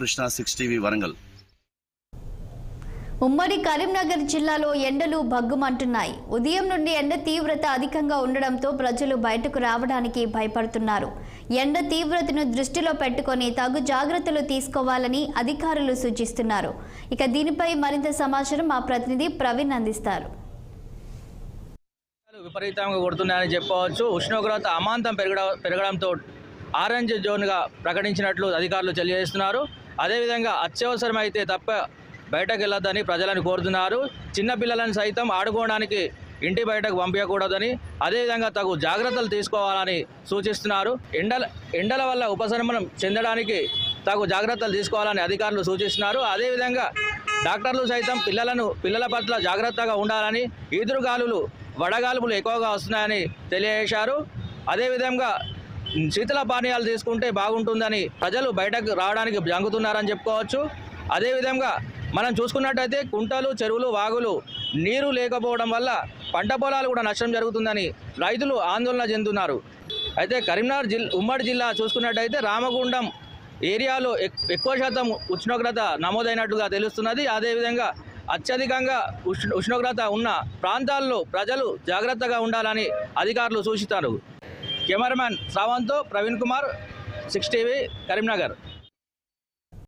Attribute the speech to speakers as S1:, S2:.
S1: Krishna six TV Warangal.
S2: ఉమ్మడి కరీంనగర్ జిల్లాలో ఎండలు భగ్గుమంటున్నాయి. ఉదయం నుండి ఎండ తీవ్రత అధికంగా ఉండడంతో ప్రజలు బయటకు రావడానికి భయపడుతున్నారు. ఎండ తీవ్రతను దృష్టిలో పెట్టుకొని తగు జాగ్రత్తలు తీసుకోవాలని అధికారులు సూచిస్తున్నారు. ఇక దీనిపై మరింత సమాచారం మా ప్రతినిధి ప్రవీణ్ అందిస్తారు.
S3: విపరీతంగా కొడుతున్నాయని చెప్పవచ్చు. ఉష్ణోగ్రత అమాంతం పెరగడ పెరగడంతో ఆరెంజ్ జోన్గా ప్రకటించినట్లు అధికారులు తెలియజేస్తున్నారు. అదేవిధంగా అత్యవసరమైతే తప్ప బయటకు వెళ్ళొద్దని ప్రజలను కోరుతున్నారు. చిన్నపిల్లలను సైతం ఆడుకోవడానికి ఇంటి బయటకు పంపించకూడదని అదేవిధంగా తగు జాగ్రత్తలు తీసుకోవాలని సూచిస్తున్నారు. ఎండల ఎండల వల్ల ఉపశమనం చెందడానికి తగు జాగ్రత్తలు తీసుకోవాలని అధికారులు సూచిస్తున్నారు. అదేవిధంగా డాక్టర్లు సైతం పిల్లలను పిల్లల పట్ల జాగ్రత్తగా ఉండాలని ఈదురుగాలులు వడగాలుపులు ఎక్కువగా వస్తున్నాయని తెలియజేశారు. అదేవిధంగా శీతల పానీయాలు తీసుకుంటే బాగుంటుందని ప్రజలు బయటకు రావడానికి జంగుతున్నారని చెప్పుకోవచ్చు. అదేవిధంగా మనం చూసుకున్నట్టయితే కుంటలు చెరువులు వాగులు నీరు లేకపోవడం వల్ల పంట పొలాలు కూడా నష్టం జరుగుతుందని రైతులు ఆందోళన చెందుతున్నారు. అయితే కరీంనగర్ జిల్ ఉమ్మడి జిల్లా చూసుకున్నట్టయితే రామగుండం ఏరియాలో ఎక్- ఎక్కువ శాతం ఉష్ణోగ్రత నమోదైనట్టుగా తెలుస్తున్నది. అదేవిధంగా అత్యధికంగా ఉష్ణ ఉష్ణోగ్రత ఉన్న ప్రాంతాల్లో ప్రజలు జాగ్రత్తగా ఉండాలని అధికారులు సూచిస్తారు. కెమెరామ్యాన్ శ్రావంత్తో ప్రవీణ్ కుమార్ సిక్స్ టీవీ కరీంనగర్.